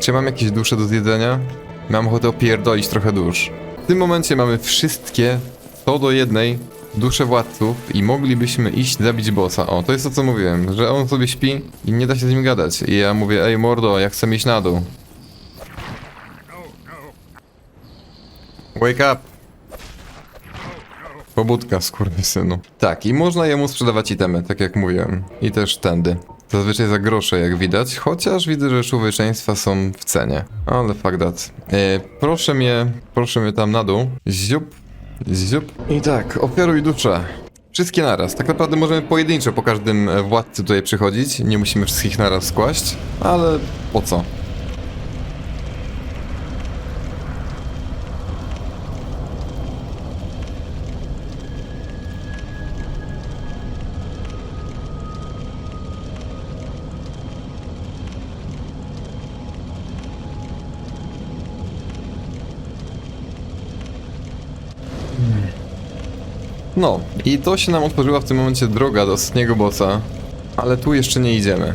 Czy mam jakieś dusze do zjedzenia? Mam ochotę opierdolić trochę dusz. W tym momencie mamy wszystkie, to do jednej, dusze władców i moglibyśmy iść zabić bossa. O, to jest to co mówiłem, że on sobie śpi i nie da się z nim gadać. I ja mówię, ej mordo, ja chcę iść na dół. Wake up! Pobudka, skurwysynu. Tak, i można jemu sprzedawać itemy, tak jak mówiłem. I też tędy. Zazwyczaj za grosze, jak widać, chociaż widzę, że człowieczeństwa są w cenie. Ale fuck that. E, proszę mnie, proszę mnie tam na dół. Ziup, ziup. I tak, ofiaruj duszę. Wszystkie naraz. Tak naprawdę możemy pojedynczo po każdym e, władcy tutaj przychodzić. Nie musimy wszystkich naraz skłaść, ale po co? No, i to się nam otworzyła w tym momencie droga do ostatniego bossa, ale tu jeszcze nie idziemy.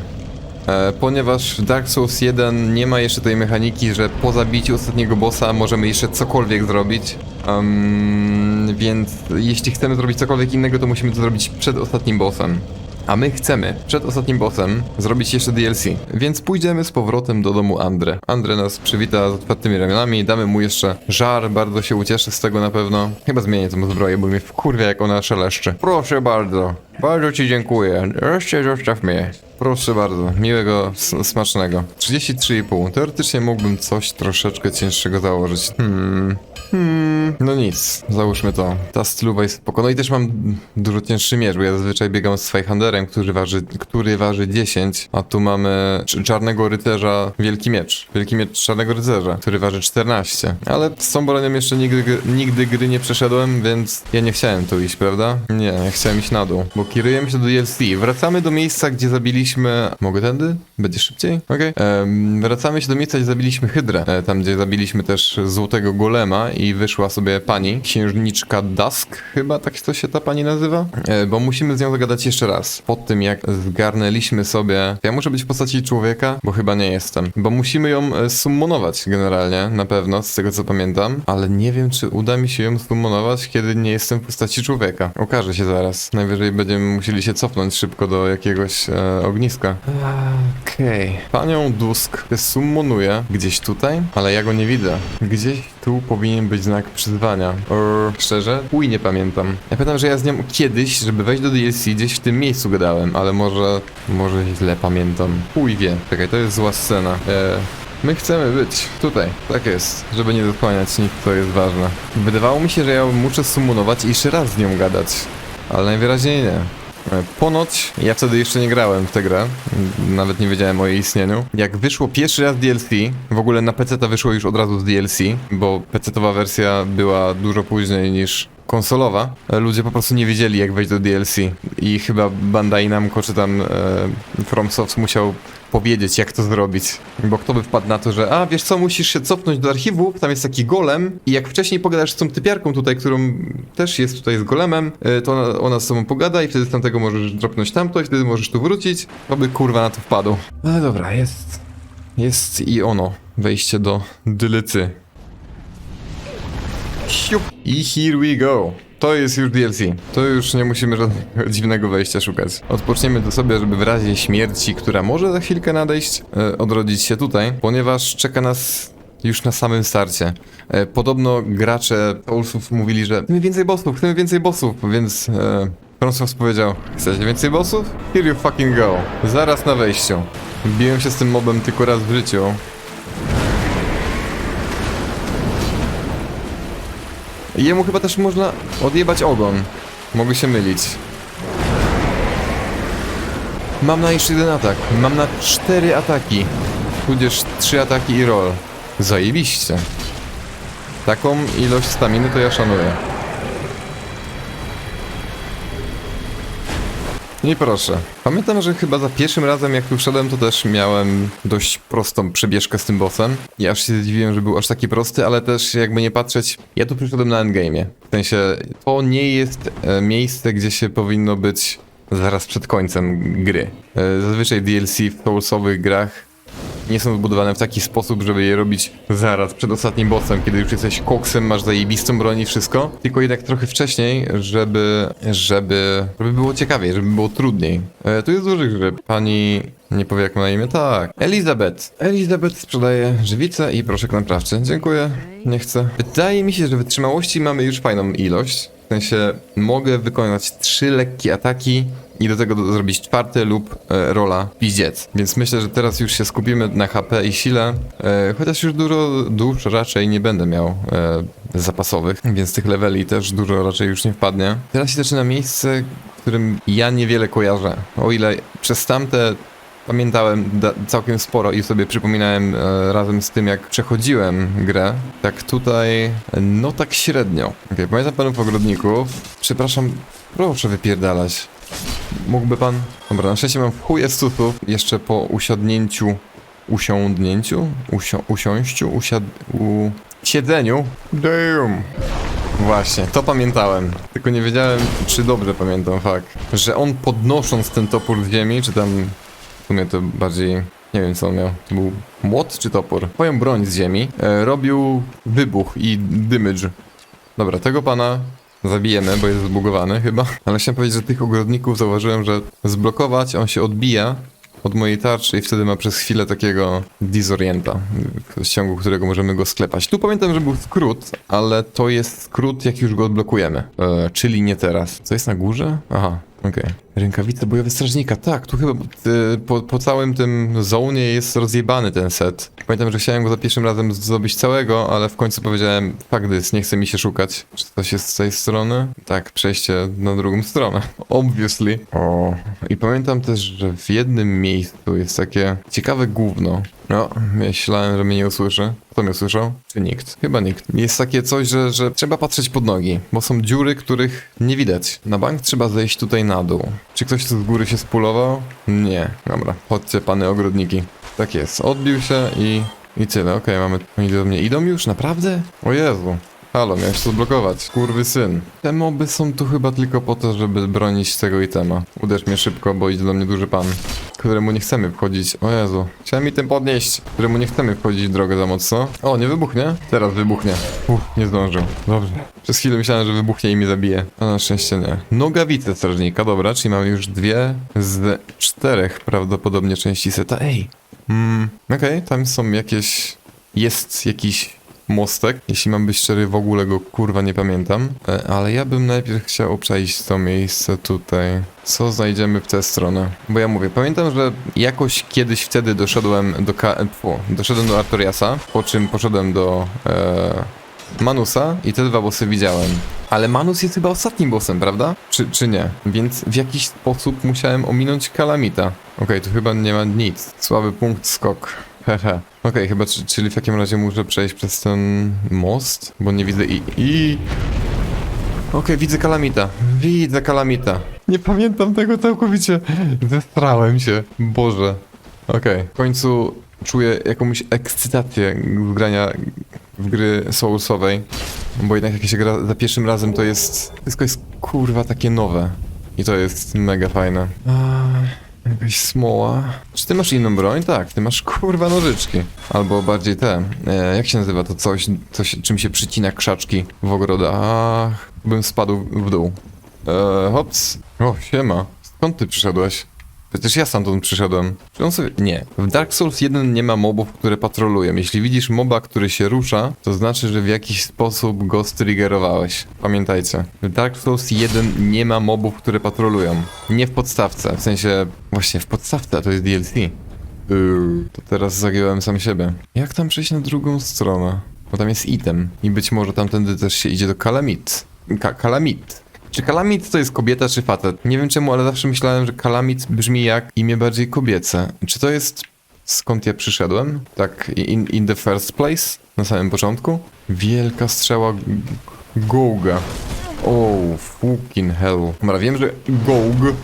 E, ponieważ w Dark Souls 1 nie ma jeszcze tej mechaniki, że po zabiciu ostatniego bossa możemy jeszcze cokolwiek zrobić. Em, więc jeśli chcemy zrobić cokolwiek innego, to musimy to zrobić przed ostatnim bossem. A my chcemy przed ostatnim bossem zrobić jeszcze DLC. Więc pójdziemy z powrotem do domu Andre. Andre nas przywita z otwartymi ramionami, damy mu jeszcze żar, bardzo się ucieszy z tego na pewno. Chyba zmienię tą zbroję, bo mnie wkurwia jak ona szeleszczy. Proszę bardzo. Bardzo ci dziękuję. Wreszcie zostaw mnie. Proszę bardzo, miłego, smacznego. 33,5. Teoretycznie mógłbym coś troszeczkę cięższego założyć. Hmm. Hmm. No nic, załóżmy to. Ta stylowa jest spoko. No i też mam dużo cięższy miecz, bo ja zazwyczaj biegam z Swajhanderem, który waży, który waży 10, a tu mamy cz- czarnego rycerza, wielki miecz. Wielki miecz czarnego rycerza, który waży 14. Ale z tą bronią jeszcze nigdy, nigdy gry nie przeszedłem, więc ja nie chciałem tu iść, prawda? Nie, ja chciałem iść na dół, bo kierujemy się do DLC. Wracamy do miejsca, gdzie zabiliśmy... Mogę tędy? Będzie szybciej? Okej. Em, wracamy się do miejsca, gdzie zabiliśmy Hydrę. E, tam, gdzie zabiliśmy też złotego golema i wyszła sobie pani, księżniczka Dusk, chyba tak to się ta pani nazywa? E, bo musimy z nią zagadać jeszcze raz. Po tym, jak zgarnęliśmy sobie... Ja muszę być w postaci człowieka, bo chyba nie jestem. Bo musimy ją e, summonować generalnie, na pewno, z tego co pamiętam. Ale nie wiem, czy uda mi się ją summonować, kiedy nie jestem w postaci człowieka. Okaże się zaraz. Najwyżej będziemy musieli się cofnąć szybko do jakiegoś e, ogniska. Okej. Panią Dusk summonuję gdzieś tutaj, ale ja go nie widzę. Gdzieś tu powinien być znak przyzwania. Or, szczerze? Uj, nie pamiętam. Ja pamiętam, że ja z nią kiedyś, żeby wejść do DLC, gdzieś w tym miejscu gadałem, ale może, może źle pamiętam. Uj wie. Czekaj, to jest zła scena. E, My chcemy być tutaj, tak jest, żeby nie zasłaniać nikt, to jest ważne. Wydawało mi się, że ja muszę summonować i jeszcze raz z nią gadać, ale najwyraźniej nie. E, Ponoć, ja wtedy jeszcze nie grałem w tę grę, nawet nie wiedziałem o jej istnieniu. Jak wyszło pierwszy raz DLC, w ogóle na PC to wyszło już od razu z DLC, bo PC-towa wersja była dużo później niż konsolowa, e, ludzie po prostu nie wiedzieli jak wejść do DLC i chyba Bandai Namco czy tam e, musiał powiedzieć jak to zrobić, bo kto by wpadł na to, że a wiesz co, musisz się cofnąć do archiwów, tam jest taki golem i jak wcześniej pogadasz z tą typiarką tutaj, którą też jest tutaj z golemem, e, to ona, ona z tobą pogada i wtedy z tamtego możesz dropnąć tamto i wtedy możesz tu wrócić, to by kurwa na to wpadł. Ale dobra, jest, jest i ono, wejście do Dylycy. I here we go. To jest już DLC. To już nie musimy żadnego dziwnego wejścia szukać. Odpoczniemy to sobie, żeby w razie śmierci, która może za chwilkę nadejść, e, odrodzić się tutaj, ponieważ czeka nas już na samym starcie. E, podobno gracze Soulsów mówili, że chcemy więcej bossów, chcemy więcej bossów, więc e, Fronsworth powiedział, chcecie więcej bossów? Here you fucking go. Zaraz na wejściu. Biłem się z tym mobem tylko raz w życiu, Jemu chyba też można odjebać ogon. Mogę się mylić. Mam na jeszcze jeden atak. Mam na cztery ataki. Tudzież trzy ataki i roll. Zajebiście. Taką ilość staminy to ja szanuję. I proszę. Pamiętam, że chyba za pierwszym razem jak tu wszedłem, to też miałem dość prostą przebieżkę z tym bossem. I aż się zdziwiłem, że był aż taki prosty, ale też jakby nie patrzeć, ja tu przyszedłem na endgame'ie. W sensie, to nie jest e, miejsce, gdzie się powinno być zaraz przed końcem gry. E, zazwyczaj DLC w Soulsowych grach nie są zbudowane w taki sposób, żeby je robić zaraz przed ostatnim bossem, kiedy już jesteś koksem, masz zajebistą broń i wszystko, tylko jednak trochę wcześniej, żeby, żeby, żeby było ciekawiej, żeby było trudniej. E, tu jest dużo rzeczy. Pani nie powie jak ma na imię? Tak. Elizabeth. Elizabeth sprzedaje żywicę i proszek naprawczy. Dziękuję. Nie chcę. Wydaje mi się, że wytrzymałości mamy już fajną ilość. W sensie mogę wykonać trzy lekkie ataki i do tego zrobić czwarte lub e, rola pizdziec. Więc myślę, że teraz już się skupimy na HP i sile, e, chociaż już dużo dusz raczej nie będę miał e, zapasowych, więc tych leveli też dużo raczej już nie wpadnie. Teraz się zaczyna miejsce, którym ja niewiele kojarzę. O ile przez tamte Pamiętałem całkiem sporo i sobie przypominałem e, razem z tym, jak przechodziłem grę. Tak tutaj, no tak średnio. Okay, pamiętam panów ogrodników. Przepraszam, proszę wypierdalać. Mógłby pan... Dobra, na szczęście mam chuje susów. Jeszcze po usiadnięciu... Usiądnięciu? Usio- usiąściu? Usiad... U... Siedzeniu? Damn! Właśnie, to pamiętałem. Tylko nie wiedziałem, czy dobrze pamiętam fakt. Że on podnosząc ten topór z ziemi, czy tam w sumie to bardziej. Nie wiem co on miał. To był młot czy topór? Swoją broń z ziemi. E, robił wybuch i damage. Dobra, tego pana zabijemy, bo jest zbugowany chyba. Ale chciałem powiedzieć, że tych ogrodników zauważyłem, że zblokować on się odbija od mojej tarczy i wtedy ma przez chwilę takiego disorienta, z ciągu którego możemy go sklepać. Tu pamiętam, że był skrót, ale to jest skrót, jak już go odblokujemy. E, czyli nie teraz. Co jest na górze? Aha, okej. Rękawice bojowe strażnika, tak, tu chyba y, po, po całym tym zonie jest rozjebany ten set. Pamiętam, że chciałem go za pierwszym razem zdobyć całego, ale w końcu powiedziałem, fuck this, nie chce mi się szukać. Czy coś jest z tej strony? Tak, przejście na drugą stronę. Obviously. O. I pamiętam też, że w jednym miejscu jest takie ciekawe gówno. No, myślałem, że mnie nie usłyszy. Kto mnie usłyszał? Czy nikt? Chyba nikt. Jest takie coś, że, że trzeba patrzeć pod nogi, bo są dziury, których nie widać. Na bank trzeba zejść tutaj na dół. Czy ktoś tu z góry się spulował? Nie. Dobra, chodźcie pany ogrodniki. Tak jest, odbił się i... I tyle, okej, mamy... Oni do mnie idą już? Naprawdę? O Jezu. Halo, miałeś to zblokować. Kurwy syn. Te moby są tu chyba tylko po to, żeby bronić tego itema. Uderz mnie szybko, bo idzie do mnie duży pan. Któremu nie chcemy wchodzić. O Jezu. Chciałem mi tym podnieść. Któremu nie chcemy wchodzić w drogę za mocno. O, nie wybuchnie? Teraz wybuchnie. Uff, nie zdążył. Dobrze. Przez chwilę myślałem, że wybuchnie i mnie zabije. A na szczęście nie. Nogawice strażnika, dobra, czyli mamy już dwie z czterech prawdopodobnie części seta. Ej. Hmm, okej, tam są jakieś... Jest jakiś mostek. Jeśli mam być szczery, w ogóle go kurwa nie pamiętam. E, Ale ja bym najpierw chciał obczaić to miejsce tutaj. Co znajdziemy w tę stronę? Bo ja mówię, pamiętam, że jakoś kiedyś wtedy doszedłem do Ka... Fu, doszedłem do Artoriasa, po czym poszedłem do e... Manusa i te dwa bossy widziałem. Ale Manus jest chyba ostatnim bossem, prawda? Czy, czy nie? Więc w jakiś sposób musiałem ominąć Kalamita. Okej, tu chyba nie ma nic. Słaby punkt skok. Hehe. Okej, chyba, czy- czyli w takim razie muszę przejść przez ten most, bo nie widzę i... i... Okej, widzę Kalamita. Widzę Kalamita. Nie pamiętam tego całkowicie. Zestrałem się. Boże. Okej, w końcu czuję jakąś ekscytację z grania w gry Soulsowej, bo jednak jak się gra za pierwszym razem, to jest... Wszystko jest kurwa takie nowe. I to jest mega fajne. A, jakaś smoła. Czy ty masz inną broń? Tak, ty masz kurwa nożyczki. Albo bardziej te. E, jak się nazywa to coś, coś, czym się przycina krzaczki w ogrodach? Bym spadł w dół. E, hops. O, siema. Skąd ty przyszedłeś? Przecież ja stamtąd przyszedłem. On sobie... Nie. W Dark Souls 1 nie ma mobów, które patrolują. Jeśli widzisz moba, który się rusza, to znaczy, że w jakiś sposób go striggerowałeś. Pamiętajcie. W Dark Souls 1 nie ma mobów, które patrolują. Nie w podstawce. W sensie... Właśnie w podstawce, to jest DLC. Yy, to teraz zagiąłem sam siebie. Jak tam przejść na drugą stronę? Bo tam jest item. I być może tamtędy też się idzie do Kalamit. Ka Kalamit. Czy Kalamit to jest kobieta czy facet? Nie wiem czemu, ale zawsze myślałem, że Kalamit brzmi jak imię bardziej kobiece. Czy to jest skąd ja przyszedłem? Tak, in, in the first place? Na samym początku? Wielka strzała g- Gouga. Oh, fucking hell. Dobra, wiem, że Goug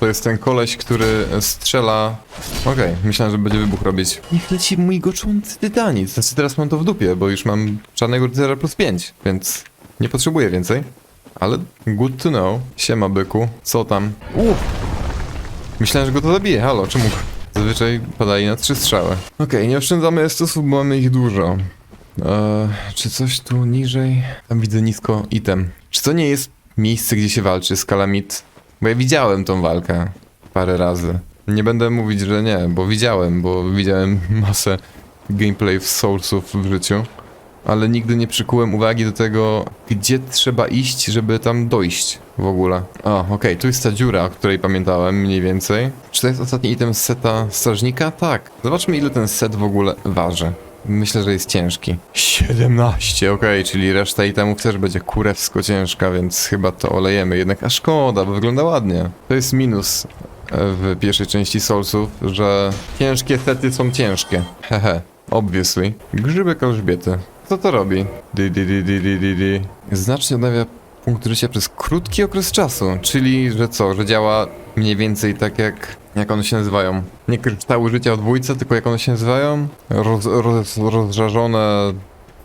to jest ten koleś, który strzela... Okej, myślałem, że będzie wybuch robić. Niech leci mój goczący tytanic. Znaczy teraz mam to w dupie, bo już mam czarnego rycerza plus 5, więc nie potrzebuję więcej. Ale good to know. Siema byku. Co tam? Uff. Myślałem, że go to zabije. Halo, czemu, Zazwyczaj padali na trzy strzały. Okej, nie oszczędzamy estosów, bo mamy ich dużo. Eee, czy coś tu niżej? Tam widzę nisko item. Czy to nie jest miejsce, gdzie się walczy z Kalamit? Bo ja widziałem tą walkę parę razy. Nie będę mówić, że nie, bo widziałem, bo widziałem masę gameplay w Soulsów w życiu. Ale nigdy nie przykułem uwagi do tego, gdzie trzeba iść, żeby tam dojść w ogóle. A, okej, tu jest ta dziura, o której pamiętałem mniej więcej. Czy to jest ostatni item z seta strażnika? Tak. Zobaczmy, ile ten set w ogóle waży. Myślę, że jest ciężki. 17, okej, czyli reszta itemów też będzie kurewsko ciężka, więc chyba to olejemy. Jednak, a szkoda, bo wygląda ładnie. To jest minus e, w pierwszej części Soulsów, że ciężkie sety są ciężkie. Hehe, obviously. Grzybek Elżbiety. Co to robi? Di, di, di, di, di, di, di. Znacznie odnawia punkt życia przez krótki okres czasu, czyli że co, że działa mniej więcej tak jak, jak one się nazywają. Nie kryształy życia w dwójce, tylko jak one się nazywają? Roz, roz, rozżarzone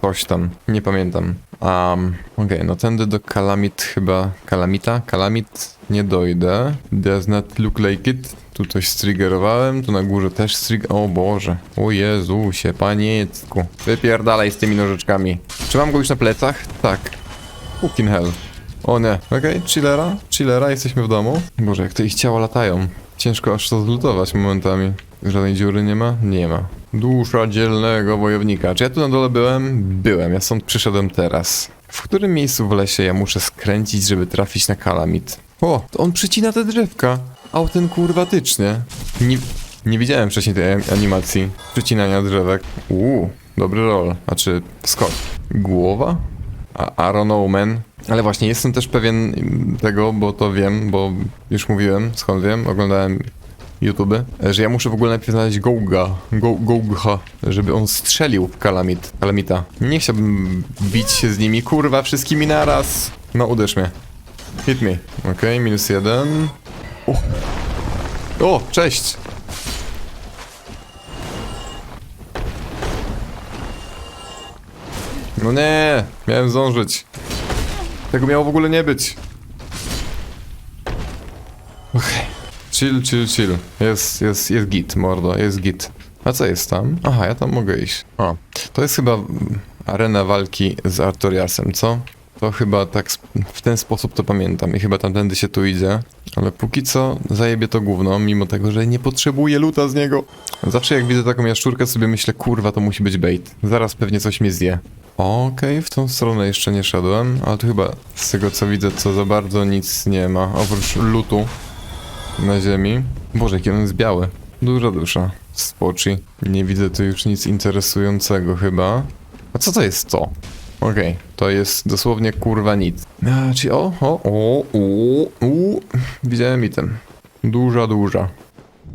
coś tam, nie pamiętam. Um, okej, no tędy do Kalamit chyba, Kalamita? Kalamit nie dojdę. Does not look like it. Tu coś striggerowałem, tu na górze też strig... O Boże, o Jezusie, paniecku. Wypierdalaj z tymi nożyczkami. Czy mam go już na plecach? Tak. Fucking hell. O nie, okej, chillera, chillera, jesteśmy w domu. Boże, jak te ich ciała latają. Ciężko aż to zlutować momentami. Żadnej dziury nie ma? Nie ma. Dusza dzielnego wojownika. Czy ja tu na dole byłem? Byłem, ja stąd przyszedłem teraz. W którym miejscu w lesie ja muszę skręcić, żeby trafić na kalamit? O, to on przycina te drzewka. Autenkurwatycznie. Nie, nie widziałem wcześniej tej animacji przycinania drzewek. Uuu, dobry roll. A czy skok? Głowa? A, man. Ale właśnie, jestem też pewien tego, bo to wiem, bo już mówiłem, skąd wiem, oglądałem YouTube, że ja muszę w ogóle najpierw znaleźć Gouga, Go, Gougha, żeby on strzelił w Kalamit, Kalamita. Nie chciałbym bić się z nimi, kurwa, wszystkimi naraz. No, uderz mnie. Hit me. Okej, minus jeden. O. o, cześć! No nie, miałem zdążyć. Tego miało w ogóle nie być. Okej. Chill, chill, chill. Jest, jest, jest git, mordo, jest git. A co jest tam? Aha, ja tam mogę iść. O, to jest chyba arena walki z Artoriasem, co? To chyba tak w ten sposób to pamiętam i chyba tamtędy się tu idzie. Ale póki co zajebie to gówno, mimo tego, że nie potrzebuję luta z niego. Zawsze jak widzę taką jaszczurkę sobie myślę, kurwa, to musi być bait. Zaraz pewnie coś mnie zje. Okej, w tą stronę jeszcze nie szedłem, ale tu chyba z tego co widzę, co za bardzo nic nie ma, oprócz lutu na ziemi. Boże, jaki on jest biały. Duża dusza. Spoczy. Nie widzę tu już nic interesującego chyba. A co to jest to? Okej, to jest dosłownie kurwa nic. A, czy o, o, o, o, u, widziałem item. Duża, duża.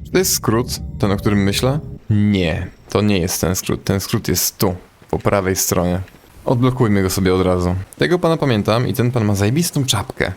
Czy to jest skrót, ten o którym myślę? Nie, to nie jest ten skrót. Ten skrót jest tu, po prawej stronie. Odblokujmy go sobie od razu. Tego pana pamiętam i ten pan ma zajebistą czapkę.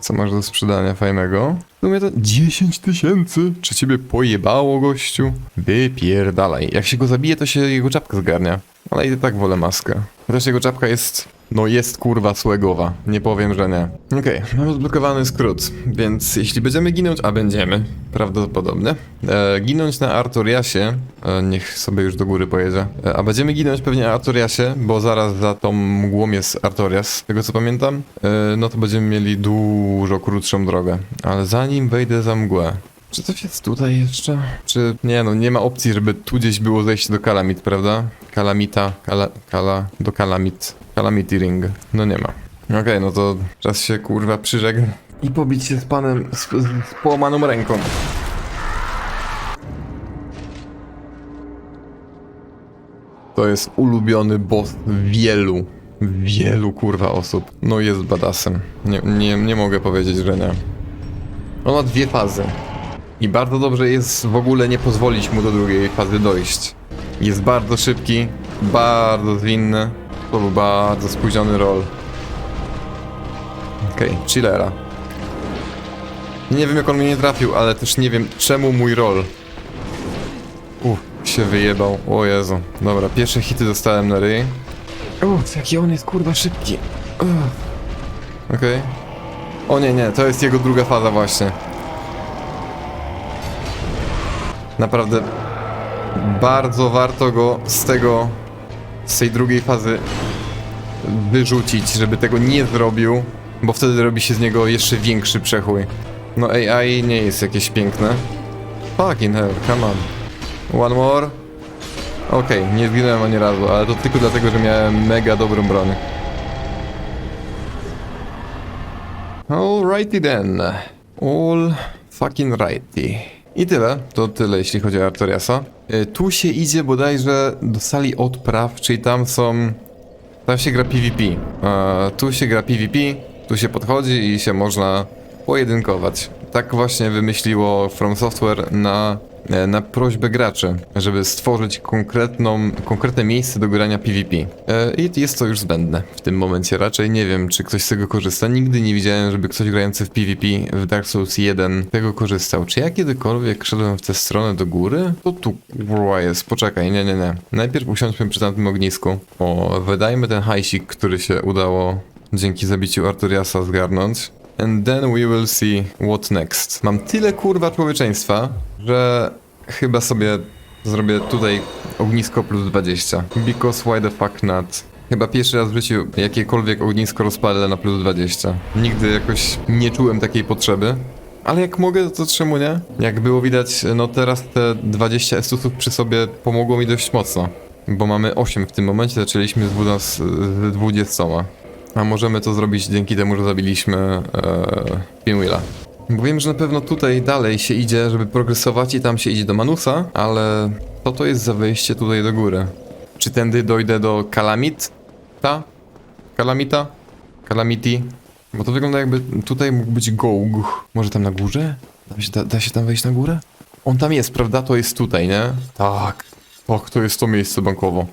Co masz do sprzedania fajnego? W sumie to 10 tysięcy. Czy ciebie pojebało, gościu? Wypierdalaj. Jak się go zabije, to się jego czapka zgarnia. Ale i tak wolę maskę. Chociaż jego czapka jest... No jest kurwa słegowa. Nie powiem, że nie. Okej, mamy odblokowany skrót, więc jeśli będziemy ginąć, a będziemy, prawdopodobnie, e, ginąć na Artoriasie, e, niech sobie już do góry pojedzie, e, a będziemy ginąć pewnie na Artoriasie, bo zaraz za tą mgłą jest Artorias, z tego co pamiętam, e, no to będziemy mieli dużo krótszą drogę. Ale zanim wejdę za mgłę, czy coś jest tutaj jeszcze? Czy nie no, nie ma opcji, żeby tu gdzieś było zejście do Kalamit, prawda? Kalamita, kala, kala, do Kalamit, Calamity Ring. No nie ma. Okej, no to czas się kurwa przyżegnać. I pobić się z panem z, z, z połamaną ręką. To jest ulubiony boss wielu, wielu kurwa osób. No jest badasem. Nie, nie, nie mogę powiedzieć, że nie. On ma dwie fazy. I bardzo dobrze jest w ogóle nie pozwolić mu do drugiej fazy dojść. Jest bardzo szybki, bardzo zwinny. To był bardzo spóźniony roll. Okej, okay, chillera. Nie wiem jak on mnie nie trafił, ale też nie wiem czemu mój roll. Uff, się wyjebał. O Jezu. Dobra, pierwsze hity dostałem na ryj. Uff, jaki on jest kurwa szybki. Okej. O nie, nie, to jest jego druga faza właśnie. Naprawdę bardzo warto go z tego, z tej drugiej fazy wyrzucić, żeby tego nie zrobił, bo wtedy robi się z niego jeszcze większy przechój. No AI nie jest jakieś piękne. Fucking hell, come on. One more. Okej, nie zginąłem ani razu, ale to tylko dlatego, że miałem mega dobrą broń. Alrighty then. All fucking righty. I tyle. To tyle, jeśli chodzi o Artoriasa. E, Tu się idzie bodajże do sali odpraw, czyli tam są... Tam się gra PvP. E, tu się gra PvP, tu się podchodzi i się można pojedynkować. Tak właśnie wymyśliło From Software na, e, na prośbę graczy, żeby stworzyć konkretną, konkretne miejsce do grania PvP. E, I jest to już zbędne w tym momencie. Raczej nie wiem, czy ktoś z tego korzysta. Nigdy nie widziałem, żeby ktoś grający w PvP w Dark Souls 1 tego korzystał. Czy ja kiedykolwiek szedłem w tę stronę do góry? To tu kurwa jest. Poczekaj, nie, nie, nie. Najpierw usiądźmy przy tamtym ognisku. O, wydajmy ten hajsik, który się udało dzięki zabiciu Arturiasa zgarnąć. And then we will see what next. Mam tyle kurwa człowieczeństwa, że chyba sobie zrobię tutaj ognisko plus 20. Because why the fuck not? Chyba pierwszy raz w życiu jakiekolwiek ognisko rozpalę na plus 20. Nigdy jakoś nie czułem takiej potrzeby. Ale jak mogę, to czemu nie? Jak było widać, no teraz te 20 estusów przy sobie pomogło mi dość mocno. Bo mamy 8 w tym momencie, zaczęliśmy z, dwuda- z, z 20. A możemy to zrobić dzięki temu, że zabiliśmy e, Pinwheela. Bo wiem, że na pewno tutaj dalej się idzie, żeby progresować i tam się idzie do Manusa, ale co to jest za wejście tutaj do góry? Czy tędy dojdę do Kalamit? Ta? Kalamita? Calamity? Bo to wygląda jakby tutaj mógł być Goug. Może tam na górze? Da się, da, da się tam wejść na górę? On tam jest, prawda? To jest tutaj, nie? Tak. Och, to jest to miejsce bankowo.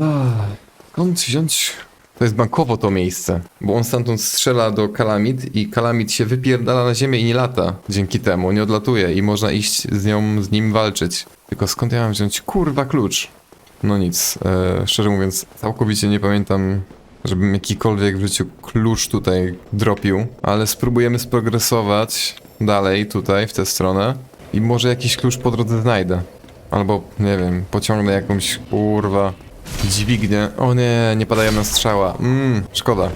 Ach, skąd wziąć... To jest bankowo to miejsce, bo on stamtąd strzela do Kalamit i Kalamit się wypierdala na ziemię i nie lata. Dzięki temu nie odlatuje i można iść z nią, z nim walczyć. Tylko skąd ja mam wziąć kurwa klucz? No nic, e, szczerze mówiąc, całkowicie nie pamiętam, żebym jakikolwiek w życiu klucz tutaj dropił, ale spróbujemy sprogresować dalej tutaj, w tę stronę i może jakiś klucz po drodze znajdę. Albo, nie wiem, pociągnę jakąś kurwa dźwignię. O nie, nie padają na strzała. Mmm, szkoda.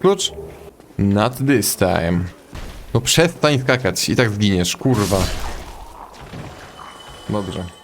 Klucz? Not this time. No przestań skakać i tak zginiesz, kurwa. Dobrze.